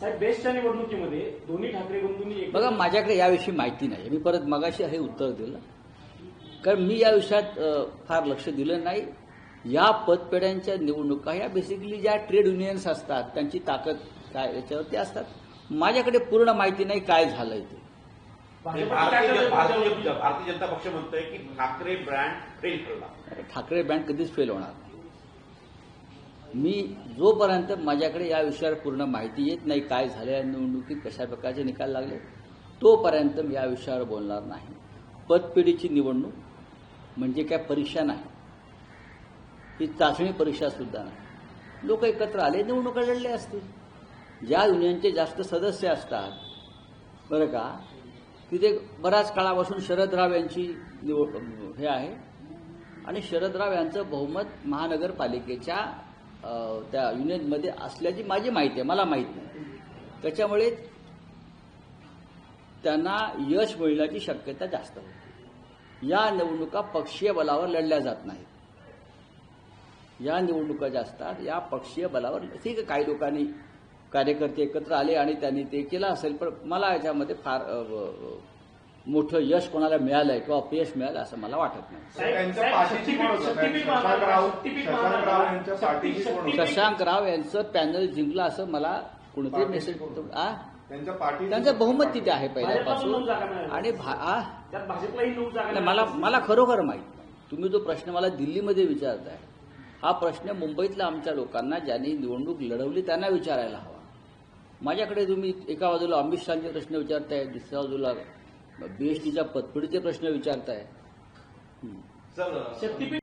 साहेब बेस्टच्या निवडणुकीमध्ये दोन्ही ठाकरे बंधूंनी एक बघा माझ्याकडे याविषयी माहिती नाही. मी परत मगाशी हे उत्तर दिलं. कारण मी या विषयात फार लक्ष दिलं नाही. या पदपेढ्यांच्या निवडणुका ह्या बेसिकली ज्या ट्रेड युनियन्स असतात त्यांची ताकद काय याच्यावरती असतात. माझ्याकडे पूर्ण माहिती नाही काय झालंय ते. भारतीय जनता पक्ष म्हणतोय की Thackeray brand fail Thackeray brand कधीच फेल होणार नाही. मी जोपर्यंत माझ्याकडे या विषयावर पूर्ण माहिती येत नाही काय झालं निवडणुकीत कशा प्रकारचे निकाल लागले तोपर्यंत मी या विषयावर बोलणार नाही. पदपिढीची निवडणूक म्हणजे काय परीक्षा नाही. ही चाचणी परीक्षा सुद्धा नाही. लोक एकत्र आले निवडणुका लढले असतील ज्या युनियनचे जास्त सदस्य असतात बरं का तिथे बऱ्याच काळापासून शरदराव यांची निवड हे आहे. आणि शरदराव यांचं बहुमत महानगरपालिकेच्या त्या युनियनमध्ये असल्याची माझी माहिती आहे मला माहीत नाही. त्याच्यामुळे त्यांना यश मिळण्याची शक्यता जास्त होती. या निवडणुका पक्षीय बलावर लढल्या जात नाहीत. या निवडणुका ज्या असतात या पक्षीय बलावर ठीक आहे काही लोकांनी कार्यकर्ते एकत्र आले आणि त्यांनी ते केलं असेल पण मला याच्यामध्ये फार मोठं यश कोणाला मिळालंय किंवा अपयश मिळालं असं मला वाटत नाही. शशांक राव- यांचं पॅनल जिंकलं असं मला कोणीतरी मेसेज? आ? त्यांचं बहुमत तिथे आहे पहिल्यापासून. आणि मला मला खरोखर माहीत नाही. तुम्ही जो प्रश्न मला दिल्लीमध्ये विचारताय हा प्रश्न मुंबईतल्या आमच्या लोकांना ज्यांनी निवडणूक लढवली त्यांना विचारायला हवा. माझ्याकडे तुम्ही एका बाजूला अमित शहाचे प्रश्न विचारताय दुसऱ्या बाजूला बीएसटीच्या पतपिढीचे प्रश्न विचारताय. शक्तीपीठ